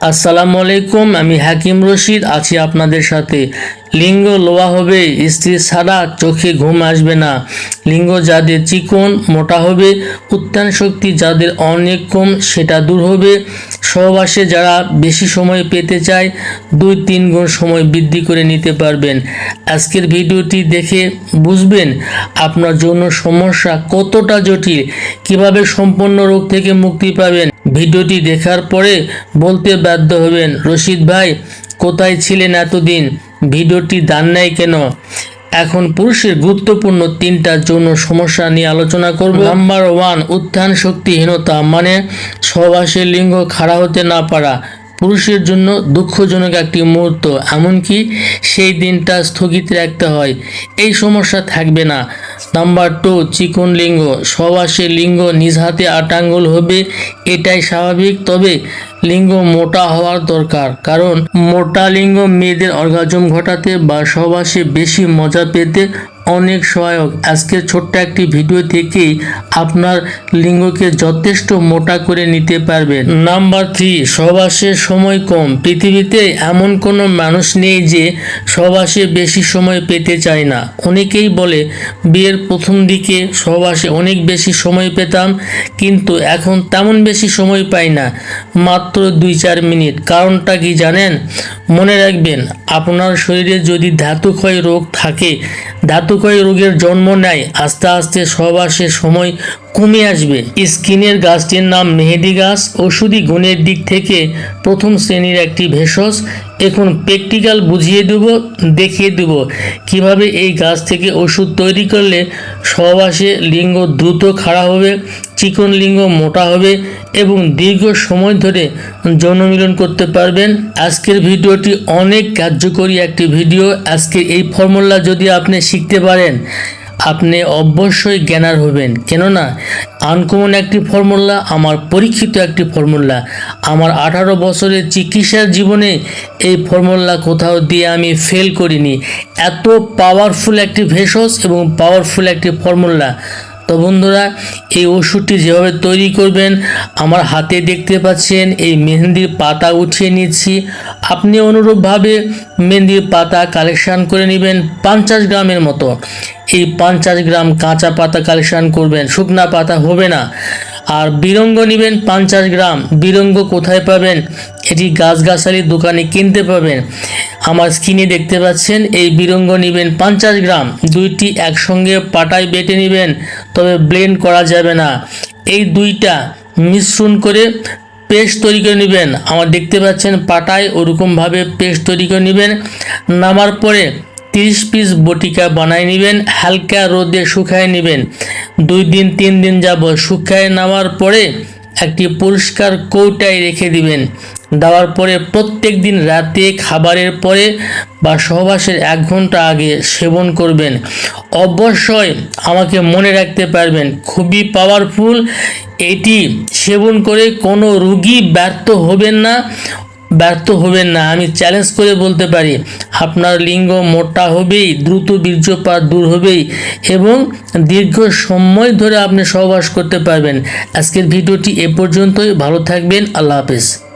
আসসালামু আলাইকুম, আমি হাকিম রশিদ, আছি আপনাদের সাথে। লিঙ্গ লোয়া হবে, স্ত্রী ছাড়া চোখে ঘুম আসবে না। লিঙ্গ যাদের চিকন, মোটা হবে উত্তান শক্তি যাদের অনেক কম, সেটা দূর হবে। সহবাসে যারা বেশি সময় পেতে চায়, দুই তিন গুণ সময় বৃদ্ধি করে নিতে পারবেন। আজকের ভিডিওটি দেখে বুঝবেন আপনার জন্য সমস্যা কতটা জটিল, কীভাবে সম্পূর্ণ রোগ থেকে মুক্তি পাবেন। ভিডিওটি দেখার পরে বলতে বাধ্য হবেন, রশিদ ভাই, কোথায় ছিলেন এতদিন? ভিডিওটি দান নাই কেন? এখন পুরুষের গুরুত্বপূর্ণ তিনটা যৌন সমস্যা নিয়ে আলোচনা করব। নাম্বার ওয়ান, উত্থান শক্তিহীনতা মানে সহবাসের লিঙ্গ খাড়া হতে না পারা। পুরুষের জন্য দুঃখজনক একটি মুহূর্ত, এমনকি সেই দিনটা স্থগিত রাখতে হয়। এই সমস্যা থাকবে না। নাম্বার টু, চিকন লিঙ্গ। সবাসে লিঙ্গ নিজ হাতে আটাঙ্গুল হবে, এটাই স্বাভাবিক। তবে লিঙ্গ মোটা হওয়ার দরকার, কারণ মোটা লিঙ্গ মেয়েদের অর্গাজম ঘটাতে বা সবাসে বেশি মজা পেতে অনেক সহায়ক। আজকের ছোট্ট একটি ভিডিও থেকেই আপনার লিঙ্গকে যথেষ্ট মোটা করে নিতে পারবেন। নাম্বার থ্রি, সহবাসের সময় কম। পৃথিবীতে এমন কোনো মানুষ নেই যে সহবাসে বেশি সময় পেতে চায় না। অনেকেই বলে, বিয়ের প্রথম দিকে সহবাসে অনেক বেশি সময় পেতাম, কিন্তু এখন তেমন বেশি সময় পাই না, মাত্র দুই চার মিনিট। কারণটা কি জানেন? মনে রাখবেন, আপনার শরীরে যদি ধাতুক্ষয় রোগ থাকে, ধাতুক্ষয় রোগের জন্ম নেয়, আস্তে আস্তে সবাসের সময় কমে আসবে। স্কিনের গাছটির নাম মেহেদি গাছ। ওষুধি গুণের দিক থেকে প্রথম শ্রেণির একটি ভেষজ। এখন প্র্যাকটিক্যাল বুঝিয়ে দেব, দেখিয়ে দেব। কীভাবে এই গাছ থেকে ওষুধ তৈরি করলে সহবাসে লিঙ্গ দ্রুত খাড়া হবে, চিকন লিঙ্গ মোটা হবে এবং দীর্ঘ সময় ধরে যৌন মিলন করতে পারবেন। আজকের ভিডিওটি অনেক কার্যকরী একটি ভিডিও। আজকে এই ফর্মুলা যদি আপনি শিখতে পারেন আপনি অবশ্যই জ্ঞানার হবেন কেননা, আনকমন একটি ফর্মুলা, আমার পরীক্ষিত একটি ফর্মুলা। আমার আঠারো বছরের চিকিৎসার জীবনে এই ফর্মুলা কোথাও দিয়ে আমি ফেল করিনি। এত পাওয়ারফুল একটি ভেষজ এবং পাওয়ারফুল একটি ফর্মুলা। তো বন্ধুরা, এই ওষুধটি যেভাবে তৈরি করবেন, আমার হাতে দেখতে পাচ্ছেন, এই মেহেন্দির পাতা উঠিয়ে নিচ্ছি। আপনি অনুরূপভাবে মেহেন্দির পাতা কালেকশান করে নেবেন পঞ্চাশ গ্রামের মতো। এই পঞ্চাশ গ্রাম কাঁচা পাতা কালেকশান করবেন, শুকনা পাতা হবে না। আর বিরঙ্গ নেবেন পঞ্চাশ গ্রাম, বিরঙ্গ কোথায় পাবেন? এটি গাছগাছালির দোকানে কিনতে পাবেন। আমার স্ক্রিনে দেখতে পাচ্ছেন, এই বিরঙ্গ নেবেন পঞ্চাশ গ্রাম, দুইটি একসঙ্গে পাটায় বেটে নেবেন, তবে ব্লেন্ড করা যাবে না। এই দুইটা মিশ্রণ করে পেস্ট তৈরি করে নেবেন। আমার দেখতে পাচ্ছেন, পাটায় ওরকমভাবে পেস্ট তৈরি করে নেবেন। নামার পরে তিরিশ পিস বটিকা বানায় নেবেন, হালকা রোদে শুকায় নেবেন। দুই দিন, তিন দিন যাব শুকায় নেওয়ার পরে একটি পরিষ্কার কৌটায় রেখে দিবেন। দেওয়ার পরে প্রত্যেক দিন রাতে খাবারের পরে বা সহবাসের এক ঘণ্টা আগে সেবন করবেন। অবশ্যই আমাকে মনে রাখতে পারবেন, খুবই পাওয়ারফুল এটি সেবন করে কোনো রুগী ব্যর্থ হবেন না। ব্যর্থ হবেন না। আমি চ্যালেঞ্জ করে বলতে পারি, আপনার লিঙ্গ মোটা হবেই, দ্রুত বীর্যপাত দূর হবেই এবং দীর্ঘ সময় ধরে আপনি সহবাস করতে পারবেন। আজকের ভিডিওটি এ পর্যন্তই। ভালো থাকবেন। আল্লাহ হাফেজ।